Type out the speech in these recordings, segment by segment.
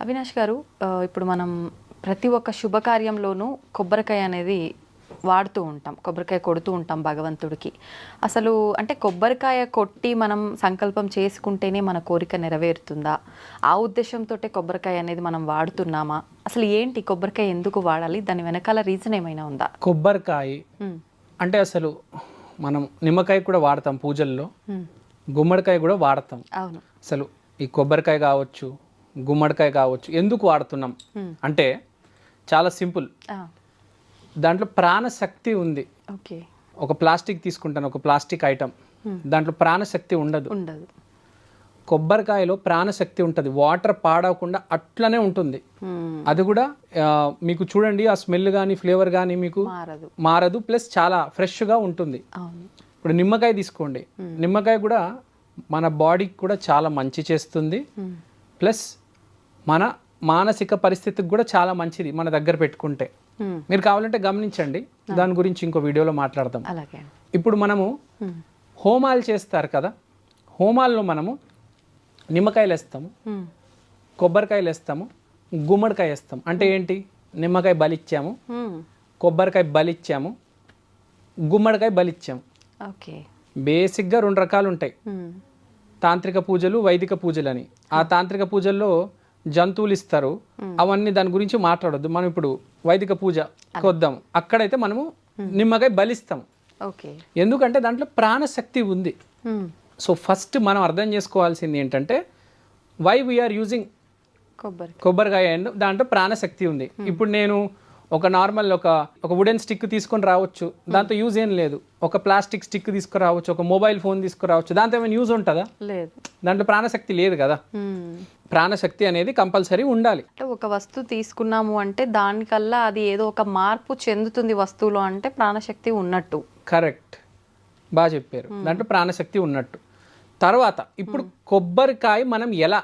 అవినాష్ గారు ఇప్పుడు మనం ప్రతి ఒక్క శుభకార్యంలోనూ కొబ్బరికాయ అనేది వాడుతూ ఉంటాం కొబ్బరికాయ కొడుతూ ఉంటాం భగవంతుడికి. అసలు అంటే కొబ్బరికాయ కొట్టి మనం సంకల్పం చేసుకుంటేనే మన కోరిక నెరవేరుతుందా? ఆ ఉద్దేశంతో కొబ్బరికాయ అనేది మనం వాడుతున్నామా? అసలు ఏంటి కొబ్బరికాయ ఎందుకు వాడాలి? దాని వెనకాల రీజన్ ఏమైనా ఉందా? కొబ్బరికాయ అంటే అసలు మనం నిమ్మకాయ కూడా వాడతాం పూజల్లో. గుమ్మడికాయ కూడా వాడతాం. అవును. అసలు ఈ కొబ్బరికాయ కావచ్చు గుమ్మడికాయ కావచ్చు ఎందుకు వాడుతున్నాం? అంటే చాలా సింపుల్. దాంట్లో ప్రాణశక్తి ఉంది. ఒక ప్లాస్టిక్ తీసుకుంటాను ఒక ప్లాస్టిక్ ఐటమ్. దాంట్లో ప్రాణశక్తి ఉండదు. ఉండదు. కొబ్బరికాయలో ప్రాణశక్తి ఉంటుంది. వాటర్ పాడవకుండా అట్లనే ఉంటుంది. అది కూడా మీకు చూడండి ఆ స్మెల్ కానీ ఫ్లేవర్ కానీ మీకు మారదు. ప్లస్ చాలా ఫ్రెష్గా ఉంటుంది. ఇప్పుడు నిమ్మకాయ తీసుకోండి. నిమ్మకాయ కూడా మన బాడీకి కూడా చాలా మంచి చేస్తుంది. ప్లస్ మన మానసిక పరిస్థితికి కూడా చాలా మంచిది మన దగ్గర పెట్టుకుంటే. ఉమ్, మీరు కావాలంటే గమనించండి. దాని గురించి ఇంకో వీడియోలో మాట్లాడదాం. ఇప్పుడు మనము హోమాలు చేస్తారు కదా? హోమాల్లో మనము నిమ్మకాయలు వేస్తాము. కొబ్బరికాయలు వేస్తాము. గుమ్మడికాయ వేస్తాం అంటే ఏంటి? నిమ్మకాయ బలిచ్చాము కొబ్బరికాయ బలిచ్చాము గుమ్మడికాయ బలిచ్చాము ఓకే. బేసిక్గా రెండు రకాలు ఉంటాయి. తాంత్రిక పూజలు వైదిక పూజలు అని ఆ తాంత్రిక పూజల్లో జంతువులు ఇస్తారు అవన్నీ దాని గురించి మాట్లాడొద్దు. మనం ఇప్పుడు వైదిక పూజ కొద్దాం. అక్కడైతే మనము నిమ్మకాయ బలిస్తాం. ఎందుకంటే దాంట్లో ప్రాణశక్తి ఉంది. సో ఫస్ట్ మనం అర్థం చేసుకోవాల్సింది ఏంటంటే వై వీఆర్ యూజింగ్ కొబ్బరి కొబ్బరికాయ. అండ్ దాంట్లో ప్రాణశక్తి ఉంది. ఇప్పుడు నేను ఒక నార్మల్ ఒక ఒక వుడెన్ స్టిక్ తీసుకొని రావచ్చు. దాంతో యూజ్ ఏం లేదు. ఒక ప్లాస్టిక్ స్టిక్ తీసుకురావచ్చు ఒక మొబైల్ ఫోన్ తీసుకురావచ్చు. దాంతో ఏమైనా యూజ్ ఉంటుందా? లేదు. దాంట్లో ప్రాణశక్తి లేదు కదా. ఉమ్, ప్రాణశక్తి అనేది కంపల్సరీ ఉండాలి. అంటే ఒక వస్తువు తీసుకున్నాము అంటే దానికల్లా అది ఏదో ఒక మార్పు చెందుతుంది వస్తువులో అంటే ప్రాణశక్తి ఉన్నట్టు. కరెక్ట్ బాగా చెప్పారు. దాంట్లో ప్రాణశక్తి ఉన్నట్టు. తర్వాత ఇప్పుడు కొబ్బరికాయ మనం ఎలా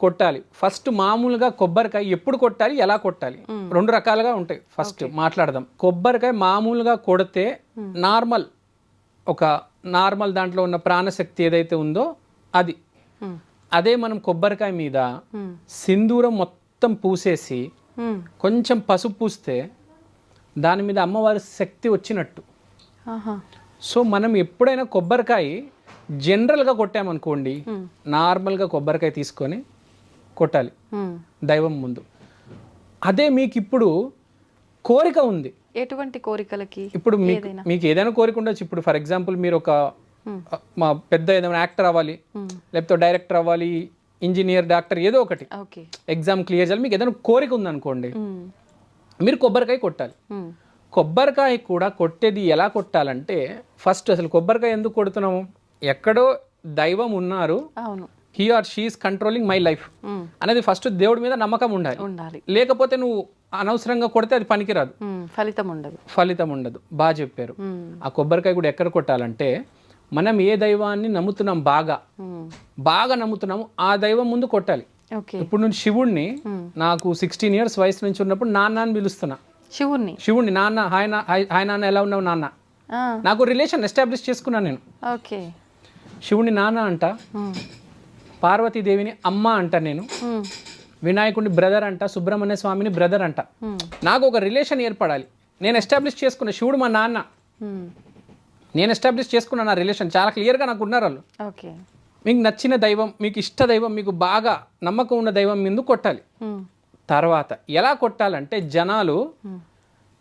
కొట్టాలి. ఫస్ట్ మామూలుగా కొబ్బరికాయ ఎప్పుడు కొట్టాలి ఎలా కొట్టాలి? రెండు రకాలుగా ఉంటాయి ఫస్ట్ మాట్లాడదాం. కొబ్బరికాయ మామూలుగా కొడితే నార్మల్ ఒక నార్మల్ దాంట్లో ఉన్న ప్రాణశక్తి ఏదైతే ఉందో అది. అదే మనం కొబ్బరికాయ మీద సింధూరం మొత్తం పూసేసి కొంచెం పసుపు పూస్తే దాని మీద అమ్మవారి శక్తి వచ్చినట్టు. సో మనం ఎప్పుడైనా కొబ్బరికాయ జనరల్గా కొట్టామనుకోండి నార్మల్గా కొబ్బరికాయ తీసుకొని కొట్టాలి. దైవం ముందు. అదే మీకు ఇప్పుడు కోరిక ఉంది. ఎటువంటి కోరికలకి? ఇప్పుడు మీకు మీకు ఏదైనా కోరిక ఉండొచ్చు. ఇప్పుడు ఫర్ ఎగ్జాంపుల్ మీరు ఒక మా పెద్ద ఏదైనా యాక్టర్ అవ్వాలి లేకపోతే డైరెక్టర్ అవ్వాలి ఇంజనీర్ డాక్టర్ ఏదో ఒకటి. ఎగ్జామ్ క్లియర్ చేయాలి. మీకు ఏదైనా కోరిక ఉందనుకోండి. మీరు కొబ్బరికాయ కొట్టాలి. కొబ్బరికాయ కూడా కొట్టేది ఎలా కొట్టాలంటే ఫస్ట్ అసలు కొబ్బరికాయ ఎందుకు కొడుతున్నాము? ఎక్కడో దైవం ఉన్నారు. He or she is controlling my life అనేది ఫస్ట్ దేవుడి మీద నమ్మకం ఉండాలి. ఉండాలి. లేకపోతే నువ్వు అనవసరంగా కొడితే అది పనికిరాదు. ఉమ్, ఫలితం ఉండదు. ఫలితం ఉండదు. బాగా చెప్పారు. ఉమ్, ఆ కొబ్బరికాయ కూడా ఎక్కడ కొట్టాలంటే మనం ఏ దైవాన్ని నమ్ముతున్నాం బాగా? ఉమ్, బాగా నమ్ముతున్నాము ఆ దైవం ముందు కొట్టాలి. ఇప్పుడు నేను శివుణ్ణి నాకు సిక్స్టీన్ ఇయర్స్ వయసు నుంచి ఉన్నప్పుడు నాన్న అని పిలుస్తున్నా. శివుణ్ణి? శివుణ్ణి నాన్న హాయ్ హాయ్ నాన్న ఎలా ఉన్నావు నాన్న? నాకు రిలేషన్ ఎస్టాబ్లిష్ చేసుకున్నాను నేను. ఓకే. శివుని నాన్న అంట. పార్వతీదేవిని అమ్మ అంట నేను. వినాయకుడిని బ్రదర్ అంట సుబ్రహ్మణ్య స్వామిని బ్రదర్ అంట. నాకు ఒక రిలేషన్ ఏర్పడాలి. నేను ఎస్టాబ్లిష్ చేసుకున్న శివుడు మా నాన్న. నేను ఎస్టాబ్లిష్ చేసుకున్న నా రిలేషన్ చాలా క్లియర్గా నాకు ఉన్నారు వాళ్ళు. ఓకే. మీకు నచ్చిన దైవం మీకు ఇష్ట దైవం మీకు బాగా నమ్మకం ఉన్న దైవం మీద కొట్టాలి. తర్వాత ఎలా కొట్టాలంటే జనాలు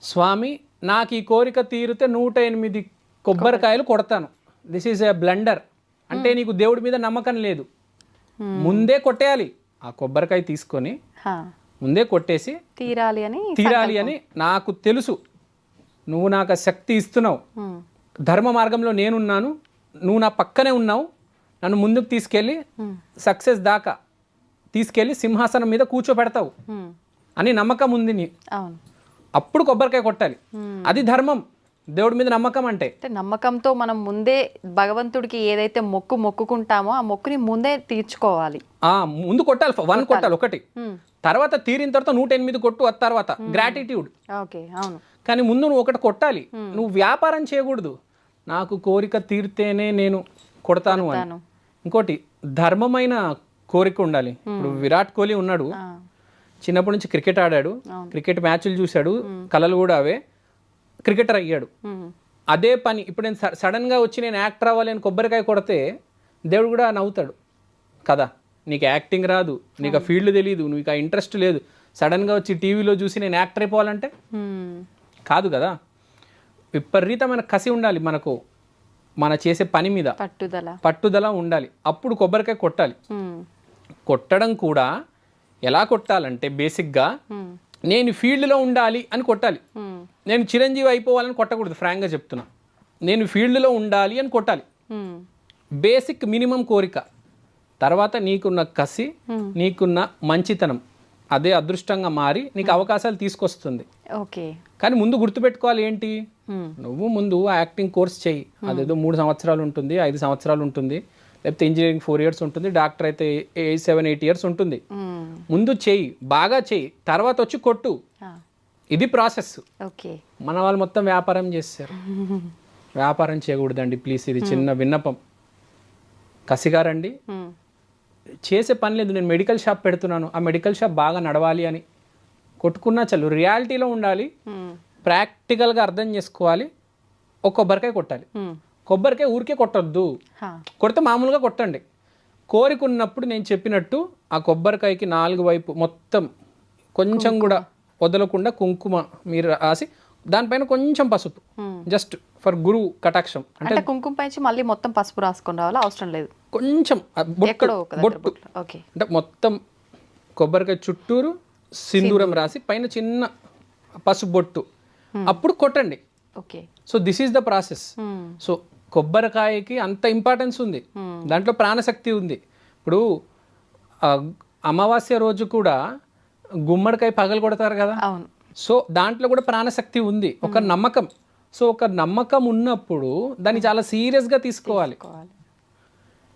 స్వామి నాకు ఈ కోరిక తీరితే నూట ఎనిమిది కొబ్బరికాయలు కొడతాను. దిస్ ఈజ్ ఎ బ్లండర్ అంటే నీకు దేవుడి మీద నమ్మకం లేదు. ముందే కొట్టేయాలి. ఆ కొబ్బరికాయ తీసుకొని ముందే కొట్టేసి తీరాలి అని తీరాలి అని నాకు తెలుసు. నువ్వు నాకు శక్తి ఇస్తున్నావు. ధర్మ మార్గంలో నేనున్నాను. నువ్వు నా పక్కనే ఉన్నావు. నన్ను ముందుకు తీసుకెళ్ళి సక్సెస్ దాకా తీసుకెళ్ళి సింహాసనం మీద కూర్చోబెడతావు అని నమ్మకం ఉంది నీ. అప్పుడు కొబ్బరికాయ కొట్టాలి. అది ధర్మం. దేవుడి మీద నమ్మకం అంటే? అంటే నమ్మకంతో మనం ముందే భగవంతుడికి ఏదైతే మొక్కు మొక్కుకుంటామో ఆ మొక్కుని ముందే తీర్చుకోవాలి. ఆ ముందు కొట్టాలి వన్ కొట్టాలి ఒకటి. తర్వాత తీరిన తర్వాత నూట ఎనిమిది కొట్టు ఆ తర్వాత. గ్రాటిట్యూడ్ ఓకే అవును. కానీ ముందు నువ్వు ఒకటి కొట్టాలి. నువ్వు వ్యాపారం చేయకూడదు. నాకు కోరిక తీరితేనే నేను కొడతాను అని. ఇంకోటి ధర్మమైన కోరిక ఉండాలి. ఇప్పుడు విరాట్ కోహ్లీ ఉన్నాడు. చిన్నప్పటి నుంచి క్రికెట్ ఆడాడు. క్రికెట్ మ్యాచ్లు చూశాడు. కళలు కూడా అవే. క్రికెటర్ అయ్యాడు. అదే పని ఇప్పుడు నేను సడన్గా వచ్చి నేను యాక్టర్ అవ్వాలి అని కొబ్బరికాయ కొడితే దేవుడు కూడా నవ్వుతాడు. కదా నీకు యాక్టింగ్ రాదు నీకు ఆ ఫీల్డ్ తెలియదు నీకు ఆ ఇంట్రెస్ట్ లేదు. సడన్గా వచ్చి టీవీలో చూసి నేను యాక్టర్ అయిపోవాలంటే? కాదు కదా. విపరీతమైన కసి ఉండాలి మనకు మన చేసే పని మీద. పట్టుదల. పట్టుదల ఉండాలి. అప్పుడు కొబ్బరికాయ కొట్టాలి. కొట్టడం కూడా ఎలా కొట్టాలంటే బేసిక్గా నేను ఫీల్డ్లో ఉండాలి అని కొట్టాలి. నేను చిరంజీవి అయిపోవాలని కొట్టకూడదు ఫ్రాంక్గా చెప్తున్నా. నేను ఫీల్డ్లో ఉండాలి అని కొట్టాలి. బేసిక్ మినిమం కోరిక. తర్వాత నీకున్న కసి నీకున్న మంచితనం. అదే అదృష్టంగా మారి నీకు అవకాశాలు తీసుకొస్తుంది. ఓకే. కానీ ముందు గుర్తుపెట్టుకోవాలి ఏంటి? నువ్వు ముందు యాక్టింగ్ కోర్స్ చెయ్యి అదేదో మూడు సంవత్సరాలు ఉంటుంది ఐదు సంవత్సరాలు ఉంటుంది. లేకపోతే ఇంజనీరింగ్ ఫోర్ ఇయర్స్ ఉంటుంది డాక్టర్ అయితే ఎయిట్ సెవెన్ ఎయిట్ ఇయర్స్ ఉంటుంది. ముందు చెయ్యి బాగా చెయ్యి తర్వాత వచ్చి కొట్టు. ఇది ప్రాసెస్. ఓకే. మన వాళ్ళు మొత్తం వ్యాపారం చేస్తారు. వ్యాపారం చేయకూడదండి ప్లీజ్. ఇది చిన్న విన్నపం. కసిగారండి. ఉమ్, చేసే పని లేదు నేను మెడికల్ షాప్ పెడుతున్నాను. ఆ మెడికల్ షాప్ బాగా నడవాలి అని. కొట్టుకున్నా చల్లు. రియాలిటీలో ఉండాలి. ఉమ్, ప్రాక్టికల్గా అర్థం చేసుకోవాలి. ఒక కొబ్బరికాయ కొట్టాలి. కొబ్బరికాయ ఊరికే కొట్టొద్దు. కొడితే మామూలుగా కొట్టండి. కోరిక ఉన్నప్పుడు నేను చెప్పినట్టు ఆ కొబ్బరికాయకి నాలుగు వైపు మొత్తం కొంచెం కూడా వదలకుండా కుంకుమ మీరు రాసి దానిపైన కొంచెం పసుపు. జస్ట్ ఫర్ గురు కటాక్షం. అంటే కుంకుమ పైచి మళ్ళీ మొత్తం పసుపు రాసుకొని రావాలా? అవసరం లేదు. కొంచెం బొట్టు. ఓకే అంటే మొత్తం కొబ్బరికాయ చుట్టూరు సింధూరం రాసి పైన చిన్న పసుపు బొట్టు. అప్పుడు కొట్టండి. Okay so this is the process so కొబ్బరికాయకి అంత ఇంపార్టెన్స్ ఉంది. దాంట్లో ప్రాణశక్తి ఉంది. ఇప్పుడు అమావాస్య రోజు కూడా గుమ్మడికాయ పగలు కొడతారు కదా? సో దాంట్లో కూడా ప్రాణశక్తి ఉంది. ఒక నమ్మకం. సో ఒక నమ్మకం ఉన్నప్పుడు దాన్ని చాలా సీరియస్గా తీసుకోవాలి.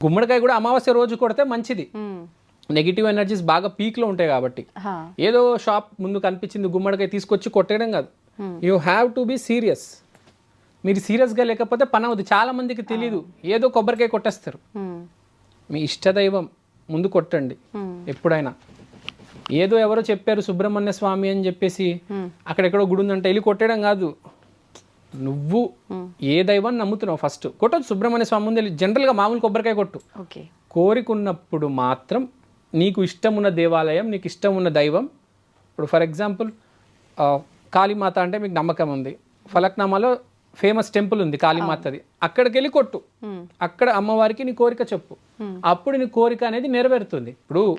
గుమ్మడికాయ కూడా అమావాస్య రోజు కొడితే మంచిది. నెగిటివ్ ఎనర్జీస్ బాగా పీక్లో ఉంటాయి కాబట్టి. ఏదో షాప్ ముందు కనిపించింది గుమ్మడికాయ తీసుకొచ్చి కొట్టేయడం కాదు. Hmm. You have to be serious మీరు సీరియస్గా లేకపోతే పని అవుతుంది చాలా మందికి తెలియదు ఏదో కొబ్బరికాయ కొట్టేస్తారు. మీ ఇష్టదైవం ముందు కొట్టండి. ఎప్పుడైనా. ఏదో ఎవరో చెప్పారు సుబ్రహ్మణ్య స్వామి అని చెప్పేసి. అక్కడెక్కడో గుడి ఉందంటే వెళ్ళి కొట్టేయడం కాదు. నువ్వు ఏ దైవాన్ని నమ్ముతున్నావు ఫస్ట్? కొట్టదు సుబ్రహ్మణ్య స్వామి ముందు వెళ్ళి జనరల్గా మామూలు కొబ్బరికాయ కొట్టు. ఓకే. కోరిక ఉన్నప్పుడు మాత్రం నీకు ఇష్టం ఉన్న దేవాలయం నీకు ఇష్టం ఉన్న దైవం. ఇప్పుడు ఫర్ ఎగ్జాంపుల్ కాళీమాత అంటే మీకు నమ్మకం ఉంది. ఫలక్నామాలో ఫేమస్ టెంపుల్ ఉంది కాళీమాతది. అక్కడికి వెళ్ళి కొట్టు. అక్కడ అమ్మవారికి నీ కోరిక చెప్పు. అప్పుడు నీ కోరిక అనేది నెరవేరుతుంది. ఇప్పుడు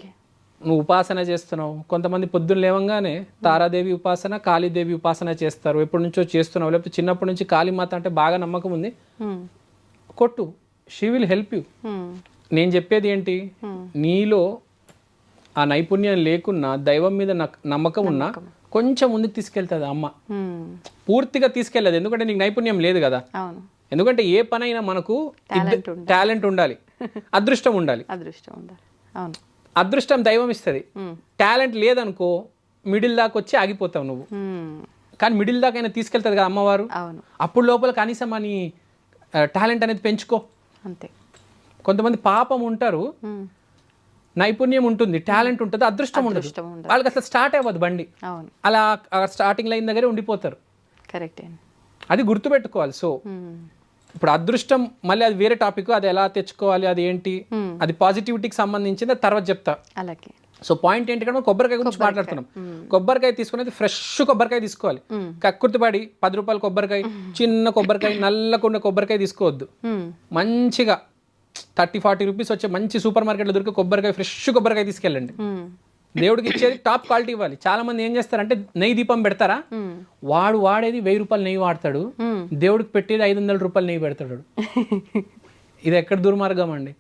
నువ్వు ఉపాసన చేస్తున్నావు. కొంతమంది పొద్దున్న లేవంగానే తారాదేవి ఉపాసన కాళీదేవి ఉపాసన చేస్తారు. ఎప్పటి నుంచో చేస్తున్నావు. లేకపోతే చిన్నప్పటి నుంచి కాళీమాత అంటే బాగా నమ్మకం ఉంది. కొట్టు. షీ విల్ హెల్ప్ యూ నేను చెప్పేది ఏంటి? నీలో ఆ నైపుణ్యం లేకున్నా దైవం మీద నమ్మకం ఉన్నా కొంచెం ముందుకు తీసుకెళ్తుంది అమ్మ. పూర్తిగా తీసుకెళ్ళదు ఎందుకంటే నీకు నైపుణ్యం లేదు కదా. ఎందుకంటే ఏ పనైనా మనకు టాలెంట్ ఉండాలి. అదృష్టం ఉండాలి. అదృష్టం ఉండాలి. అవును. అదృష్టం దైవం ఇస్తుంది. టాలెంట్ లేదనుకో మిడిల్ దాకా వచ్చి ఆగిపోతావు నువ్వు. కానీ మిడిల్ దాకా అయినా తీసుకెళ్తుంది కదా అమ్మవారు. అప్పుడు లోపల కనీసం అని టాలెంట్ అనేది పెంచుకో. అంతే. కొంతమంది పాపం ఉంటారు. నైపుణ్యం ఉంటుంది టాలెంట్ ఉంటుంది అదృష్టం ఉండదు. వాళ్ళకి అసలు స్టార్ట్ అవ్వదు బండి. అలా స్టార్టింగ్ లైన్ దగ్గరే ఉండిపోతారు. కరెక్టే అది గుర్తుపెట్టుకోవాలి. సో ఇప్పుడు అదృష్టం మళ్ళీ అది వేరే టాపిక్ అది ఎలా తెచ్చుకోవాలి అది ఏంటి. అది పాజిటివిటీకి సంబంధించింది అది తర్వాత చెప్తా. అలాగే. సో పాయింట్ ఏంటి మనం కొబ్బరికాయ గురించి మాట్లాడుతున్నాం. కొబ్బరికాయ తీసుకునేది ఫ్రెష్ కొబ్బరికాయ తీసుకోవాలి. కక్కుర్తిపడి పది రూపాయల కొబ్బరికాయ చిన్న కొబ్బరికాయ నల్లకున్న కొబ్బరికాయ తీసుకోవద్దు. మంచిగా థర్టీ ఫార్టీ రూపీస్ వచ్చే మంచి సూపర్ మార్కెట్లో దొరికే కొబ్బరికాయ ఫ్రెష్ కొబ్బరికాయ తీసుకెళ్ళండి. దేవుడికి ఇచ్చేది టాప్ క్వాలిటీ ఇవ్వాలి. చాలా మంది ఏం చేస్తారంటే నెయ్యి దీపం పెడతారా? వాడు వాడేది వెయ్యి రూపాయలు నెయ్యి వాడతాడు. దేవుడికి పెట్టేది ఐదు వందల రూపాయలు నెయ్యి పెడతాడు. ఇది ఎక్కడ దుర్మార్గం అండి?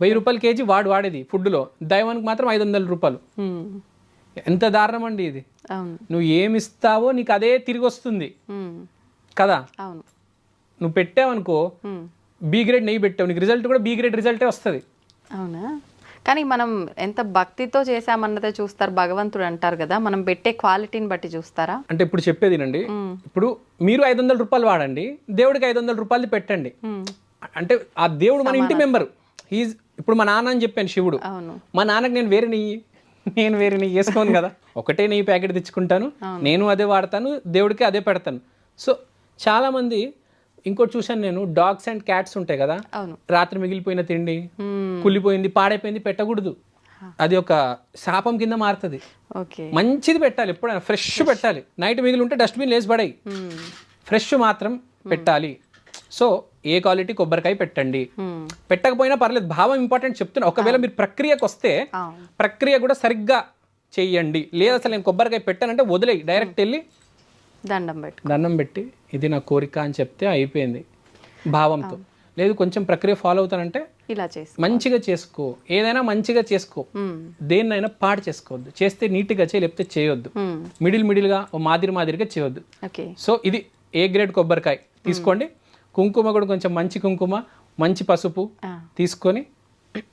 వెయ్యి రూపాయలు కేజీ వాడు వాడేది ఫుడ్లో. దైవానికి మాత్రం ఐదు వందల రూపాయలు. ఎంత దారుణం అండి ఇది. నువ్వు ఏమి ఇస్తావో నీకు అదే తిరిగి వస్తుంది. కదా? నువ్వు పెట్టావనుకో బీ గ్రేడ్ నెయ్యి పెట్టావు. నీకు రిజల్ట్ కూడా బీ గ్రేడ్ రిజల్టే వస్తుంది. అవునా? కానీ మనం ఎంత భక్తితో చేసామన్నదే చూస్తారు. భగవంతుడు అంటారు కదా మనం పెట్టే క్వాలిటీని బట్టి చూస్తారా? అంటే ఇప్పుడు చెప్పేదినండి మ్మ్. ఇప్పుడు మీరు ఐదు వందల రూపాయలు వాడండి దేవుడికి ఐదు వందల రూపాయలు పెట్టండి. అంటే ఆ దేవుడు మన ఇంటి మెంబరు. హీజ్ ఇప్పుడు మా నాన్న అని చెప్పాను శివుడు. అవును. మా నాన్నకి నేను వేరే నెయ్యి నేను వేరే నెయ్యి వేసుకోను కదా. ఒకటే నెయ్యి ప్యాకెట్ తెచ్చుకుంటాను నేను అదే వాడతాను దేవుడికి అదే పెడతాను. సో చాలామంది ఇంకోటి చూశాను నేను డాగ్స్ అండ్ క్యాట్స్ ఉంటాయి కదా? రాత్రి మిగిలిపోయిన తిండి. కుళ్ళిపోయింది పాడైపోయింది పెట్టకూడదు. అది ఒక శాపం కింద మారుతుంది. మంచిది పెట్టాలి ఎప్పుడైనా ఫ్రెష్ పెట్టాలి. నైట్ మిగిలి ఉంటే డస్ట్బిన్ లేసి పడాయి. ఫ్రెష్ మాత్రం పెట్టాలి. సో ఏ క్వాలిటీ కొబ్బరికాయ పెట్టండి. పెట్టకపోయినా పర్లేదు భావం ఇంపార్టెంట్ చెప్తున్నా. ఒకవేళ మీరు ప్రక్రియకు వస్తే ప్రక్రియ కూడా సరిగ్గా చెయ్యండి. లేదా అసలు నేను కొబ్బరికాయ పెట్టానంటే వదిలేయి. డైరెక్ట్ వెళ్ళి దండం పెట్టు దండం పెట్టి ఇది నా కోరిక అని చెప్తే అయిపోయింది భావంతో. లేదు కొంచెం ప్రక్రియ ఫాలో అవుతానంటే ఇలా చేసి మంచిగా చేసుకో. ఏదైనా మంచిగా చేసుకో. దేన్నైనా పాడు చేసుకోవద్దు. చేస్తే నీట్గా చేయి లేకపోతే చేయొద్దు. మిడిల్ మిడిల్గా ఓ మాదిరి మాదిరిగా చేయొద్దు. ఓకే. సో ఇది ఏ గ్రేడ్ కొబ్బరికాయ? తీసుకోండి. కుంకుమ కూడా కొంచెం మంచి కుంకుమ మంచి పసుపు. తీసుకొని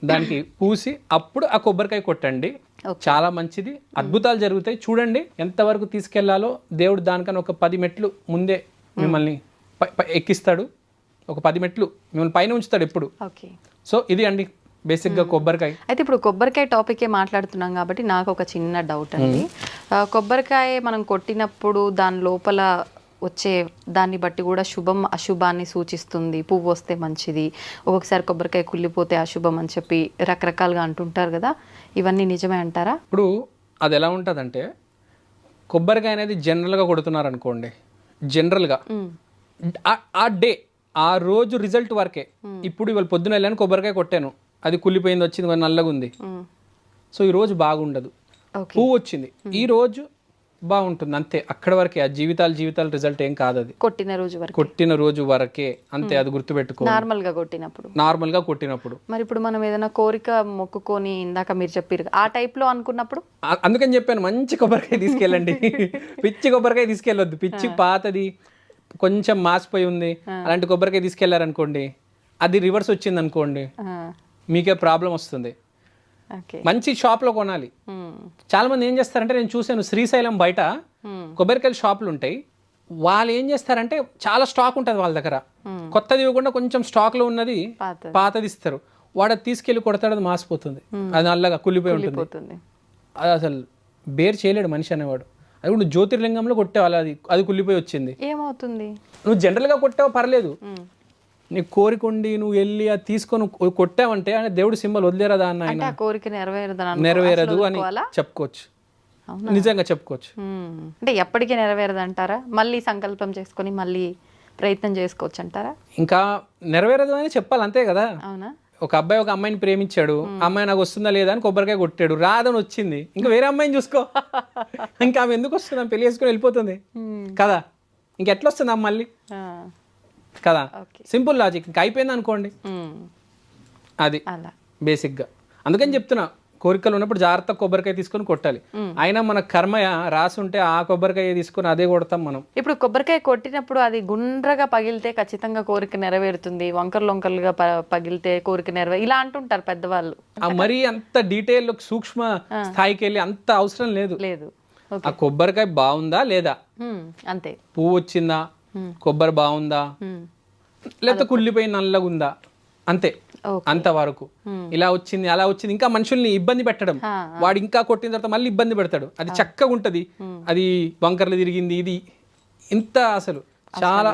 దానికి పూసి అప్పుడు ఆ కొబ్బరికాయ కొట్టండి. చాలా మంచిది. అద్భుతాలు జరుగుతాయి. చూడండి ఎంతవరకు తీసుకెళ్ళాలో దేవుడు దానికన్నా ఒక పది మెట్లు ముందే మిమ్మల్ని ఎక్కిస్తాడు. ఒక పది మెట్లు మిమ్మల్ని పైన ఉంచుతాడు ఎప్పుడు. ఓకే. సో ఇది అండి బేసిక్గా కొబ్బరికాయ. అయితే ఇప్పుడు కొబ్బరికాయ టాపికే మాట్లాడుతున్నాం కాబట్టి నాకు ఒక చిన్న డౌట్ అండి. కొబ్బరికాయ మనం కొట్టినప్పుడు దాని లోపల వచ్చే దాన్ని బట్టి కూడా శుభం అశుభాన్ని సూచిస్తుంది. పువ్వు వస్తే మంచిది. ఒక్కొక్కసారి కొబ్బరికాయ కుళ్ళిపోతే అశుభం అని చెప్పి రకరకాలుగా అంటుంటారు కదా. ఇవన్నీ నిజమే అంటారా? ఇప్పుడు అది ఎలా ఉంటుందంటే కొబ్బరికాయ అనేది జనరల్గా కొడుతున్నారు అనుకోండి జనరల్గా. ఆ- డే ఆ రోజు రిజల్ట్ వరకే. ఇప్పుడు ఇవాళ పొద్దున వెళ్ళాను కొబ్బరికాయ కొట్టాను. అది కుళ్ళిపోయింది వచ్చింది నల్లగా ఉంది. సో ఈ రోజు బాగుండదు. పువ్వు వచ్చింది. ఈ రోజు బాగుంటుంది. అంతే అక్కడ వరకే ఆ జీవితాలు జీవితాల రిజల్ట్ ఏం కాదు అది. కొట్టిన రోజు వరకు. కొట్టిన రోజు వరకే అంతే అది గుర్తుపెట్టుకో నార్మల్గా కొట్టినప్పుడు. నార్మల్గా కొట్టినప్పుడు. మరి ఇప్పుడు మనం ఏదైనా కోరిక మొక్కుకొని ఇందాక మీరు చెప్పారు ఆ టైప్లో అనుకున్నప్పుడు అందుకని చెప్పాను మంచి కొబ్బరికాయ తీసుకెళ్ళండి. పిచ్చి కొబ్బరికాయ తీసుకెళ్ళొద్దు. పిచ్చి పాతది కొంచెం మాసిపోయి ఉంది. అలాంటి కొబ్బరికాయ తీసుకెళ్ళారనుకోండి అది రివర్స్ వచ్చింది అనుకోండి మీకే ప్రాబ్లం వస్తుంది. మంచి షాప్లో కొనాలి. మ్మ్. చాలా మంది ఏం చేస్తారంటే నేను చూశాను శ్రీశైలం బయట మ్మ్. కొబ్బరికాయల షాపులు ఉంటాయి. వాళ్ళు ఏం చేస్తారంటే చాలా స్టాక్ ఉంటుంది వాళ్ళ దగ్గర. కొత్తది ఇవ్వకుండా కొంచెం స్టాక్లో ఉన్నది పాత పాతది ఇస్తారు. వాడు తీసుకెళ్ళి కొడతాడు అది మాసిపోతుంది. అది నల్లగా కుళ్ళిపోయి ఉంటుంది. అది అసలు బేర్ చేయలేడు మనిషి అనేవాడు. అది కూడా నువ్వు జ్యోతిర్లింగంలో కొట్టేవాళ్ళు అది అది కుళ్ళిపోయి వచ్చింది. ఏమవుతుంది? నువ్వు జనరల్గా కొట్టావు పర్లేదు. నీ కోరికొండి నువ్వు వెళ్ళి అది తీసుకొని కొట్టావంటే ఆయన దేవుడు సింబల్ వదిలేరదా అన్న ఆయన? కోరిక నెరవేరదు అసలు అని? చెప్పుకోవచ్చు. అవునా? నిజంగా చెప్పుకోవచ్చు. అంటే ఎప్పటికీ నెరవేరదు అంటారా? మళ్ళీ సంకల్పం చేసుకొని మళ్ళీ ప్రయత్నం చేసుకోవచ్చు అంటారా? ఇంకా నెరవేరదు అని చెప్పాలి అంతే కదా? అవునా? ఒక అబ్బాయి ఒక అమ్మాయిని ప్రేమించాడు అమ్మాయి నాకు వస్తుందా లేదా అని కొబ్బరికాయ కొట్టాడు రాదని వచ్చింది. ఇంకా వేరే అమ్మాయిని చూసుకో. ఇంకా ఆమె ఎందుకు వస్తుంది? పెళ్ళి చేసుకుని వెళ్ళిపోతుంది. కదా? ఇంకెట్లా వస్తుంది ఆమె మళ్ళీ? కదా? Simple logic. ఇంకా అయిపోయింది అనుకోండి. అది. బేసిక్గా. అందుకని చెప్తున్నా కోరికలు ఉన్నప్పుడు జాగ్రత్త కొబ్బరికాయ తీసుకొని కొట్టాలి. అయినా మన కర్మ రాసి ఉంటే ఆ కొబ్బరికాయ తీసుకొని అదే కొడతాం మనం. ఇప్పుడు కొబ్బరికాయ కొట్టినప్పుడు అది గుండ్రగా పగిలితే ఖచ్చితంగా కోరిక నెరవేరుతుంది. వంకర్లు వంకర్లుగా పగిలితే కోరిక నెరవే ఇలా అంటుంటారు పెద్దవాళ్ళు. ఆ మరీ అంత డీటెయిల్ సూక్ష్మ స్థాయికి వెళ్ళి అంత అవసరం లేదు. లేదు. ఆ కొబ్బరికాయ బాగుందా లేదా. అంతే. పువ్వు వచ్చిందా? కొబ్బరి బాగుందా? మ్మ్. లేకపోతే కుళ్ళిపోయి నల్లగా ఉందా అంతే. అంతవరకు ఇలా వచ్చింది అలా వచ్చింది. ఇంకా మనుషుల్ని ఇబ్బంది పెట్టడం. వాడు ఇంకా కొట్టిన తర్వాత మళ్ళీ ఇబ్బంది పెడతాడు. అది చక్కగా ఉంటది. అది వంకర్లు తిరిగింది ఇది. ఇంత అసలు. చాలా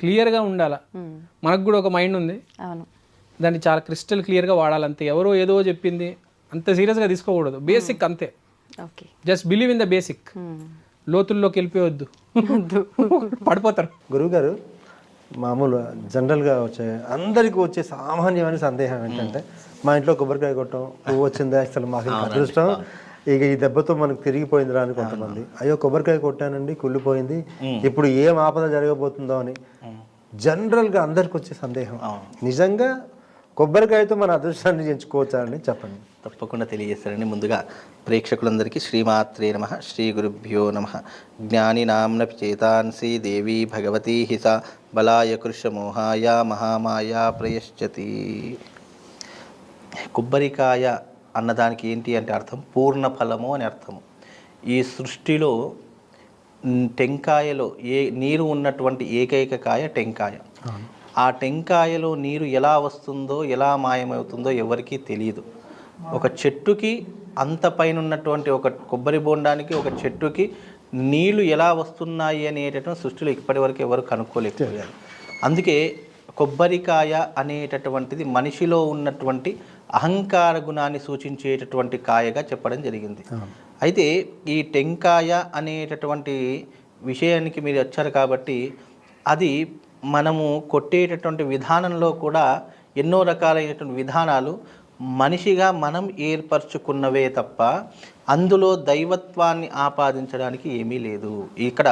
క్లియర్గా ఉండాల? మ్మ్. మనకు కూడా ఒక మైండ్ ఉంది. దాన్ని చాలా క్రిస్టల్ క్లియర్గా వాడాలి అంతే ఎవరో ఏదో చెప్పింది. అంత సీరియస్గా తీసుకోకూడదు. బేసిక్ అంతే. Just believe in the basic. లోతుల్లోకి వెళ్ళిపోవద్దు. పడిపోతారు. గురువుగారు మామూలు జనరల్గా వచ్చే అందరికీ వచ్చే సామాన్యమైన సందేహం ఏంటంటే మా ఇంట్లో కొబ్బరికాయ కొట్టడం పువ్వు వచ్చిందా అసలు మాకు అదృష్టం. ఇక ఈ దెబ్బతో మనకు తిరిగిపోయిందిరా అని కొంతమంది. అయ్యో కొబ్బరికాయ కొట్టానండి కుళ్ళిపోయింది. ఇప్పుడు ఏం ఆపద జరగబోతుందో అని జనరల్గా అందరికి వచ్చే సందేహం నిజంగా కొబ్బరికాయతో మన అదృష్టాన్ని ఎంచుకోవచ్చా అని చెప్పండి. తప్పకుండా తెలియజేస్తారండి ముందుగా ప్రేక్షకులందరికీ శ్రీమాత్రే నమ. శ్రీ గురుభ్యో నమ. జ్ఞాని నామ్న చేతాన్సి దేవి భగవతి హిస. బలాయ కృషమోహాయ మహామాయ ప్రయశ్చతి. కొబ్బరికాయ అన్నదానికి ఏంటి అంటే అర్థం? పూర్ణ ఫలము అని అర్థము ఈ సృష్టిలో టెంకాయలో ఏ నీరు ఉన్నటువంటి ఏకైక కాయ టెంకాయ. ఆ టెంకాయలో నీరు ఎలా వస్తుందో ఎలా మాయమవుతుందో ఎవరికీ తెలియదు ఒక చెట్టుకి అంత పైన ఉన్నటువంటి ఒక కొబ్బరి బోండానికి ఒక చెట్టుకి నీళ్ళు ఎలా వస్తున్నాయి అనేటటువంటి సృష్టిలో ఇప్పటివరకు ఎవరు కనుక్కోలేకపోయారు. అందుకే కొబ్బరికాయ అనేటటువంటిది మనిషిలో ఉన్నటువంటి అహంకార గుణాన్ని సూచించేటటువంటి కాయగా చెప్పడం జరిగింది. అయితే ఈ టెంకాయ అనేటటువంటి విషయానికి మీరు వచ్చారు కాబట్టి అది మనము కొట్టేటటువంటి విధానంలో కూడా ఎన్నో రకాలైనటువంటి విధానాలు మనిషిగా మనం ఏర్పరచుకున్నవే తప్ప అందులో దైవత్వాన్ని ఆపాదించడానికి ఏమీ లేదు. ఇక్కడ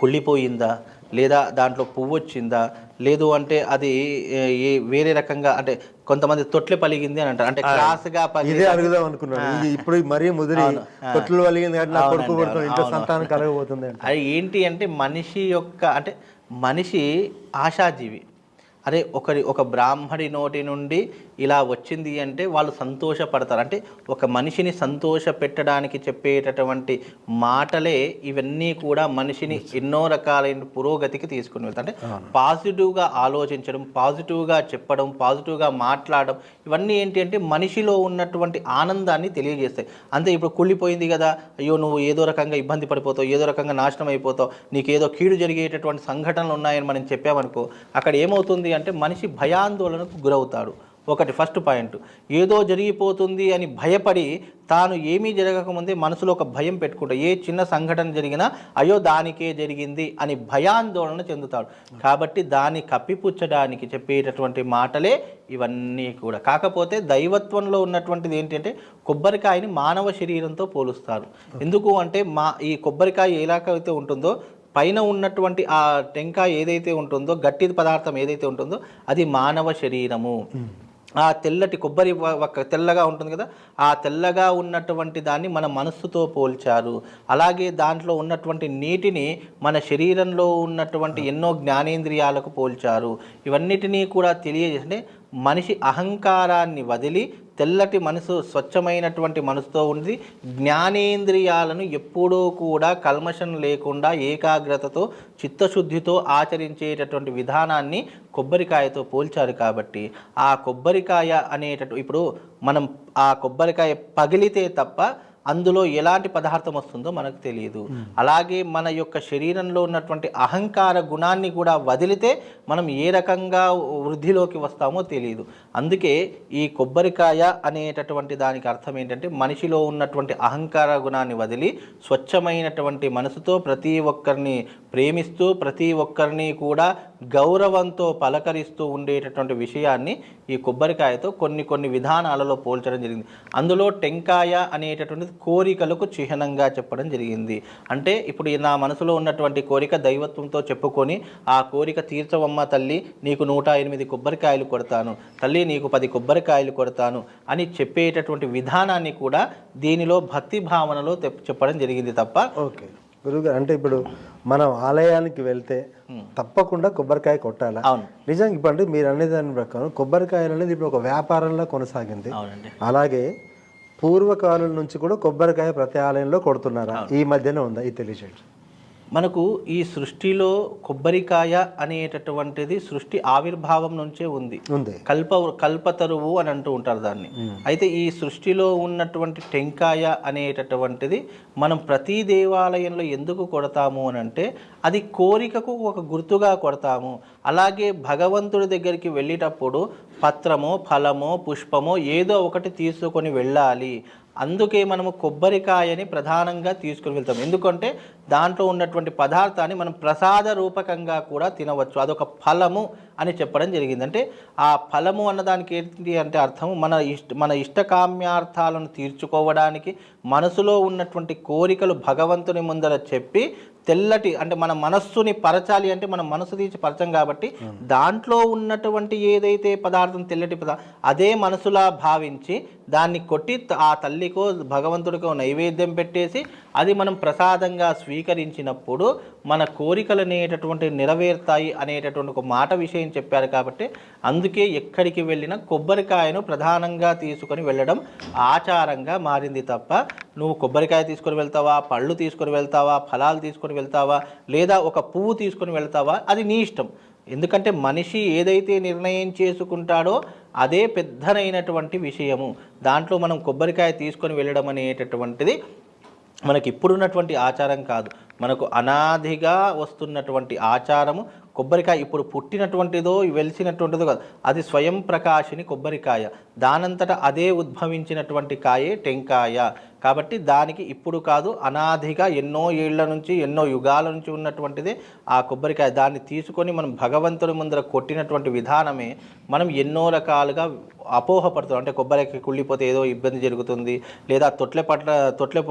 కుళ్ళిపోయిందా? లేదా దాంట్లో పువ్వు వచ్చిందా? లేదు అంటే అది ఏ వేరే రకంగా అంటే కొంతమంది తొట్లె పలిగింది అని అంటారు. అంటే క్రాస్గా పలిగి ఇదే అడుగుదాం అనుకున్నాను. ఇప్పుడు మరీ ముదిరి కొట్లు వలిగింది కాబట్టి నా కొడుకు సంతానం కలగబోతుంది అది ఏంటి అంటే మనిషి యొక్క అంటే మనిషి ఆశాజీవి. అరే ఒకరి ఒక బ్రాహ్మడి నోటి నుండి ఇలా వచ్చింది అంటే వాళ్ళు సంతోషపడతారు. అంటే ఒక మనిషిని సంతోష పెట్టడానికి చెప్పేటటువంటి మాటలే ఇవన్నీ కూడా మనిషిని ఎన్నో రకాలైన పురోగతికి తీసుకుని వెళ్తాయి. అంటే పాజిటివ్గా ఆలోచించడం పాజిటివ్గా చెప్పడం పాజిటివ్గా మాట్లాడడం ఇవన్నీ ఏంటి అంటే మనిషిలో ఉన్నటువంటి ఆనందాన్ని తెలియజేస్తాయి. అంతే ఇప్పుడు కుళ్ళిపోయింది కదా అయ్యో నువ్వు ఏదో రకంగా ఇబ్బంది పడిపోతావు ఏదో రకంగా నాశనం అయిపోతావు నీకు ఏదో కీడు జరిగేటటువంటి సంఘటనలు ఉన్నాయని మనం చెప్పామనుకో అక్కడ ఏమవుతుంది అంటే మనిషి భయాందోళనకు గురవుతాడు. ఒకటి ఫస్ట్ పాయింట్. ఏదో జరిగిపోతుంది అని భయపడి తాను ఏమీ జరగకముందే మనసులో ఒక భయం పెట్టుకుంటా. ఏ చిన్న సంఘటన జరిగినా అయ్యో దానికే జరిగింది అని భయాందోళన చెందుతాడు. కాబట్టి దాన్ని కప్పిపుచ్చడానికి చెప్పేటటువంటి మాటలే ఇవన్నీ కూడా. కాకపోతే దైవత్వంలో ఉన్నటువంటిది ఏంటంటే కొబ్బరికాయని మానవ శరీరంతో పోలుస్తారు. ఎందుకు అంటే మా ఈ కొబ్బరికాయ ఎలాగైతే ఉంటుందో పైన ఉన్నటువంటి ఆ టెంకాయ ఏదైతే ఉంటుందో గట్టి పదార్థం ఏదైతే ఉంటుందో అది మానవ శరీరము. ఆ తెల్లటి కొబ్బరి ఒక తెల్లగా ఉంటుంది కదా ఆ తెల్లగా ఉన్నటువంటి దాన్ని మన మనస్సుతో పోల్చారు. అలాగే దాంట్లో ఉన్నటువంటి నీటిని మన శరీరంలో ఉన్నటువంటి ఎన్నో జ్ఞానేంద్రియాలకు పోల్చారు. ఇవన్నిటినీ కూడా తెలియజేస్తే మనిషి అహంకారాన్ని వదిలి తెల్లటి మనసు స్వచ్ఛమైనటువంటి మనసుతో ఉంది జ్ఞానేంద్రియాలను ఎప్పుడూ కూడా కల్మషం లేకుండా ఏకాగ్రతతో చిత్తశుద్ధితో ఆచరించేటటువంటి విధానాన్ని కొబ్బరికాయతో పోల్చారు కాబట్టి ఆ కొబ్బరికాయ అనేటటు ఇప్పుడు మనం ఆ కొబ్బరికాయ పగిలితే తప్ప అందులో ఎలాంటి పదార్థం వస్తుందో మనకు తెలియదు. అలాగే మన యొక్క శరీరంలో ఉన్నటువంటి అహంకార గుణాన్ని కూడా వదిలితే మనం ఏ రకంగా వృద్ధిలోకి వస్తామో తెలియదు. అందుకే ఈ కొబ్బరికాయ అనేటటువంటి దానికి అర్థం ఏంటంటే మనిషిలో ఉన్నటువంటి అహంకార గుణాన్ని వదిలి స్వచ్ఛమైనటువంటి మనసుతో ప్రతి ఒక్కరిని ప్రేమిస్తూ ప్రతి ఒక్కరిని కూడా గౌరవంతో పలకరిస్తూ ఉండేటటువంటి విషయాన్ని ఈ కొబ్బరికాయతో కొన్ని కొన్ని విధానాలలో పోల్చడం జరిగింది. అందులో టెంకాయ అనేటటువంటిది కోరికలకు చిహ్నంగా చెప్పడం జరిగింది. అంటే ఇప్పుడు నా మనసులో ఉన్నటువంటి కోరిక దైవత్వంతో చెప్పుకొని ఆ కోరిక తీర్చవమ్మ తల్లి నీకు నూట ఎనిమిది కొబ్బరికాయలు కొడతాను. తల్లి నీకు పది కొబ్బరికాయలు కొడతాను అని చెప్పేటటువంటి విధానాన్ని కూడా దీనిలో భక్తి భావనలో చెప్పడం జరిగింది తప్ప ఓకే. గురువుగారు అంటే ఇప్పుడు మనం ఆలయానికి వెళ్తే తప్పకుండా కొబ్బరికాయ కొట్టాలా? నిజంగా ఇప్పుడు అంటే మీరు అనే దాని ప్రకారం కొబ్బరికాయలు అనేది ఇప్పుడు ఒక వ్యాపారంలో కొనసాగింది. అలాగే పూర్వకాలం నుంచి కూడా కొబ్బరికాయ ప్రతి ఆలయంలో కొడుతున్నారా? ఈ మధ్యనే ఉందా ఇది తెలియచేయండి మనకు ఈ సృష్టిలో కొబ్బరికాయ అనేటటువంటిది సృష్టి ఆవిర్భావం నుంచే ఉంది. కల్ప కల్పతరువు అని అంటూ ఉంటారు దాన్ని. అయితే ఈ సృష్టిలో ఉన్నటువంటి టెంకాయ అనేటటువంటిది మనం ప్రతి దేవాలయంలో ఎందుకు కొడతాము అని అంటే అది కోరికకు ఒక గుర్తుగా కొడతాము. అలాగే భగవంతుడి దగ్గరికి వెళ్ళేటప్పుడు పత్రమో ఫలమో పుష్పమో ఏదో ఒకటి తీసుకొని వెళ్ళాలి. అందుకే మనము కొబ్బరికాయని ప్రధానంగా తీసుకుని వెళ్తాం. ఎందుకంటే దాంట్లో ఉన్నటువంటి పదార్థాన్ని మనం ప్రసాద రూపకంగా కూడా తినవచ్చు. అదొక ఫలము అని చెప్పడం జరిగింది. అంటే ఆ ఫలము అన్నదానికి ఏంటి అంటే అర్థం మన ఇష్ట మన ఇష్టకామ్యార్థాలను తీర్చుకోవడానికి మనసులో ఉన్నటువంటి కోరికలు భగవంతుని ముందర చెప్పి తెల్లటి అంటే మన మనస్సుని పరచాలి అంటే మనం మనసు తీసి పరచం కాబట్టి దాంట్లో ఉన్నటువంటి ఏదైతే పదార్థం తెల్లటి పదార్థం అదే మనసులా భావించి దాన్ని కొట్టి ఆ తల్లికో భగవంతుడికో నైవేద్యం పెట్టేసి అది మనం ప్రసాదంగా స్వీకరించినప్పుడు మన కోరికలు అనేటటువంటి నెరవేరుతాయి అనేటటువంటి ఒక మాట విషయం చెప్పారు కాబట్టి అందుకే ఎక్కడికి వెళ్ళినా కొబ్బరికాయను ప్రధానంగా తీసుకొని వెళ్ళడం ఆచారంగా మారింది తప్ప నువ్వు కొబ్బరికాయ తీసుకొని వెళ్తావా పళ్ళు తీసుకొని వెళ్తావా ఫలాలు తీసుకొని వెళ్తావా లేదా ఒక పువ్వు తీసుకొని వెళ్తావా అది నీ ఇష్టం. ఎందుకంటే మనిషి ఏదైతే నిర్ణయం చేసుకుంటాడో అదే పెద్దనైనటువంటి విషయము. దాంట్లో మనం కొబ్బరికాయ తీసుకొని వెళ్ళడం అనేటటువంటిది మనకి ఇప్పుడున్నటువంటి ఆచారం కాదు. మనకు అనాదిగా వస్తున్నటువంటి ఆచారము కొబ్బరికాయ ఇప్పుడు పుట్టినటువంటిదో వెలిసినటువంటిదో కాదు. అది స్వయం ప్రకాశిని కొబ్బరికాయ. దానంతట అదే ఉద్భవించినటువంటి కాయే టెంకాయ. కాబట్టి దానికి ఇప్పుడు కాదు అనాదిగా ఎన్నో ఏళ్ళ నుంచి ఎన్నో యుగాల నుంచి ఉన్నటువంటిదే ఆ కొబ్బరికాయ దాన్ని తీసుకొని మనం భగవంతుడి ముందర కొట్టినటువంటి విధానమే మనం ఎన్నో రకాలుగా అపోహపడుతాం అంటే కొబ్బరికాయ కుళ్ళిపోతే ఏదో ఇబ్బంది జరుగుతుంది లేదా తొట్లె పట్ల తొట్లె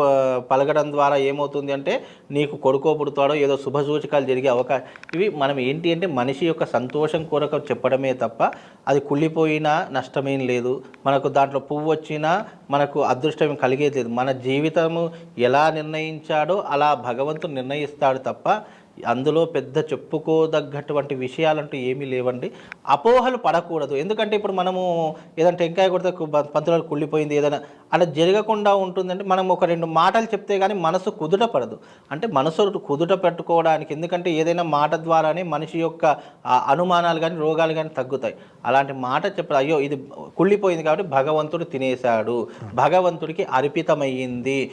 పలగడం ద్వారా ఏమవుతుంది అంటే నీకు కొడుకో పుడతాడో ఏదో శుభ సూచకాలు జరిగే అవకాశం ఇవి మనం ఏంటి అంటే మనిషి యొక్క సంతోషం కొరకు చెప్పడమే తప్ప అది కుళ్ళిపోయినా నష్టమేం లేదు. మనకు దాంట్లో పువ్వు వచ్చినా మనకు అదృష్టం కలిగేది లేదు. మన జీవితము ఎలా నిర్ణయించాడో అలా భగవంతుడు నిర్ణయిస్తాడు తప్ప అందులో పెద్ద చెప్పుకోదగ్గటువంటి విషయాలంటూ ఏమీ లేవండి. అపోహలు పడకూడదు. ఎందుకంటే ఇప్పుడు మనము ఏదైనా టెంకాయ కొడితే పంతులకు కుళ్ళిపోయింది ఏదైనా అలా జరగకుండా ఉంటుందంటే మనం ఒక రెండు మాటలు చెప్తే కానీ మనసు కుదుట పడదు. అంటే మనసు కుదుట పెట్టుకోవడానికి ఎందుకంటే ఏదైనా మాట ద్వారానే మనిషి యొక్క అనుమానాలు కానీ రోగాలు కానీ తగ్గుతాయి. అలాంటి మాట చెప్పదు అయ్యో ఇది కుళ్ళిపోయింది కాబట్టి భగవంతుడు తినేశాడు. భగవంతుడికి అర్పితమయ్యింది.